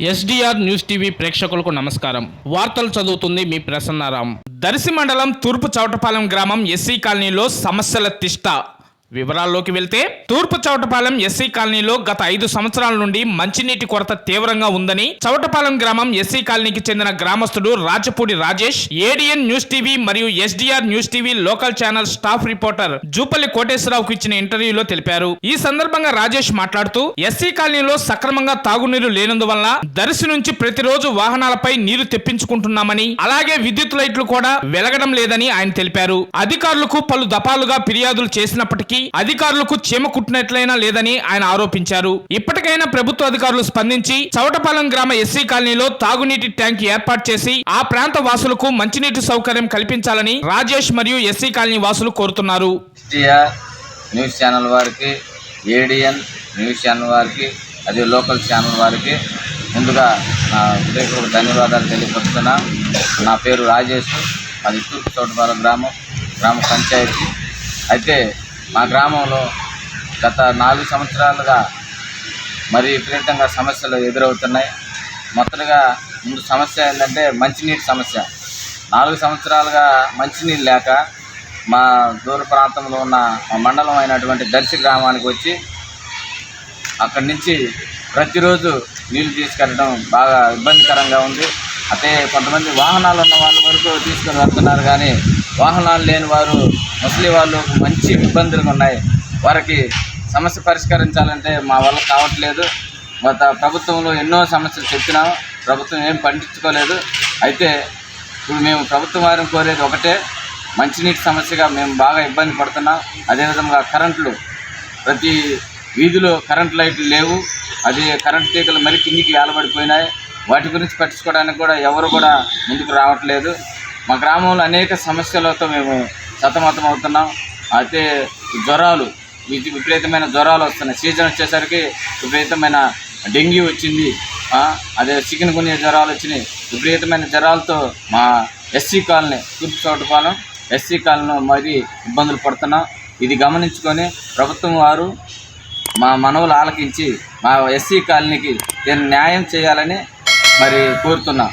SDR news TV ప్రేక్షకులకు నమస్కారం. వార్తలు చదువుతుంది మీ ప్రసన్నారాం. దర్శి మండలం తూర్పు చౌటపాలెం గ్రామం ఎస్సీ కాలనీలో సమస్యల తిష్ట. వివరాల్లోకి వెళ్తే తూర్పు చౌటపాలెం ఎస్సీ కాలనీలో గత ఐదు సంవత్సరాల నుండి మంచినీటి కొరత తీవ్రంగా ఉందని చౌటపాలెం గ్రామం ఎస్సీ కాలనీకి చెందిన గ్రామస్తుడు Rachapudi Rajesh ADN news TV మరియు SDR news TV local channel staff reporter Jupalli కోటేశ్వరరావుకు ఇచ్చిన ఇంటర్వ్యూలో తెలిపారు. ఈ సందర్భంగా రాజేష్ మాట్లాడుతూ ఎస్సీ కాలనీలో సక్రమంగా తాగునీరు లేనందువల్ల దర్శి నుంచి ప్రతిరోజు వాహనాలపై నీరు తెప్పించుకుంటున్నామని అలాగే విద్యుత్ లైట్లు కూడా వెలగడం లేదని ఆయన తెలిపారు. అధికారులకు పలు దఫాలుగా ఫిర్యాదులు చేసినప్పటికీ అధికారులకు చీమ కుట్టినట్లయినా లేదని ఆయన ఆరోపించారు. ఇప్పటికైనా ప్రభుత్వ అధికారులు స్పందించి చౌటపాలెం గ్రామ ఎస్సీ కాలనీలో తాగునీటి ట్యాంక్ ఏర్పాటు చేసి ఆ ప్రాంత వాసులకు మంచినీటి సౌకర్యం కల్పించాలని రాజేష్ మరియు ఎస్సీ కాలనీ వాసులు కోరుతున్నారు. న్యూస్ ఛానల్ వారికి ఏడిఎన్ న్యూస్ ఛానల్ వారికి అదే లోకల్ ఛానల్ వారికి ముందుగా నా హృదయపూర్వక ధన్యవాదాలు తెలియపరుస్తున్నా. నా పేరు రాజేష్ అది తూర్పు చోటుపాలెం గ్రామం గ్రామ పంచాయతీ. అయితే మా గ్రామంలో గత నాలుగు సంవత్సరాలుగా మరి విపరీతంగా సమస్యలు ఎదురవుతున్నాయి. మొదటగా ముందు సమస్య ఏంటంటే మంచినీటి సమస్య. నాలుగు సంవత్సరాలుగా మంచినీళ్ళు లేక మా దూర ప్రాంతంలో ఉన్న మా మండలం అయినటువంటి దర్శి గ్రామానికి వచ్చి అక్కడి నుంచి ప్రతిరోజు నీళ్ళు తీసుకెళ్ళడం బాగా ఇబ్బందికరంగా ఉంది. అయితే కొంతమంది వాహనాలు ఉన్న వాళ్ళ వరకు తీసుకుని వెళ్తున్నారు కానీ వాహనాలు లేని వారు ముసలి వాళ్ళు మంచి ఇబ్బందులు ఉన్నాయి. వారికి సమస్య పరిష్కరించాలంటే మా వల్ల కావట్లేదు. గత ప్రభుత్వంలో ఎన్నో సమస్యలు చెప్పినాము ప్రభుత్వం ఏం పట్టించుకోలేదు అయితే ఇప్పుడు మేము ప్రభుత్వం వారిని కోరేది ఒకటే మంచినీటి సమస్యగా మేము బాగా ఇబ్బంది పడుతున్నాం. అదేవిధంగా కరెంట్లు ప్రతి వీధిలో కరెంట్ లైట్లు లేవు. అది కరెంట్ తీగలు మరి కిందికి వేలబడిపోయినాయి వాటి గురించి పట్టించుకోవడానికి కూడా ఎవరు కూడా ముందుకు రావట్లేదు. మా గ్రామంలో అనేక సమస్యలతో మేము సతమతం అవుతున్నాం. అయితే జ్వరాలు విపరీతమైన జ్వరాలు వస్తున్నాయి. సీజన్ వచ్చేసరికి విపరీతమైన డెంగ్యూ వచ్చింది. అదే చికెన్ గున్యా జ్వరాలు వచ్చినాయి. విపరీతమైన జ్వరాలతో మా ఎస్సీ కాలనీ తూర్పు చోటుపాలెం ఎస్సీ కాలనీ మరి ఇబ్బందులు పడుతున్నాం. ఇది గమనించుకొని ప్రభుత్వం వారు మా మనవులు ఆలకించి మా ఎస్సీ కాలనీకి దీన్ని న్యాయం చేయాలని మరి కోరుతున్నాం.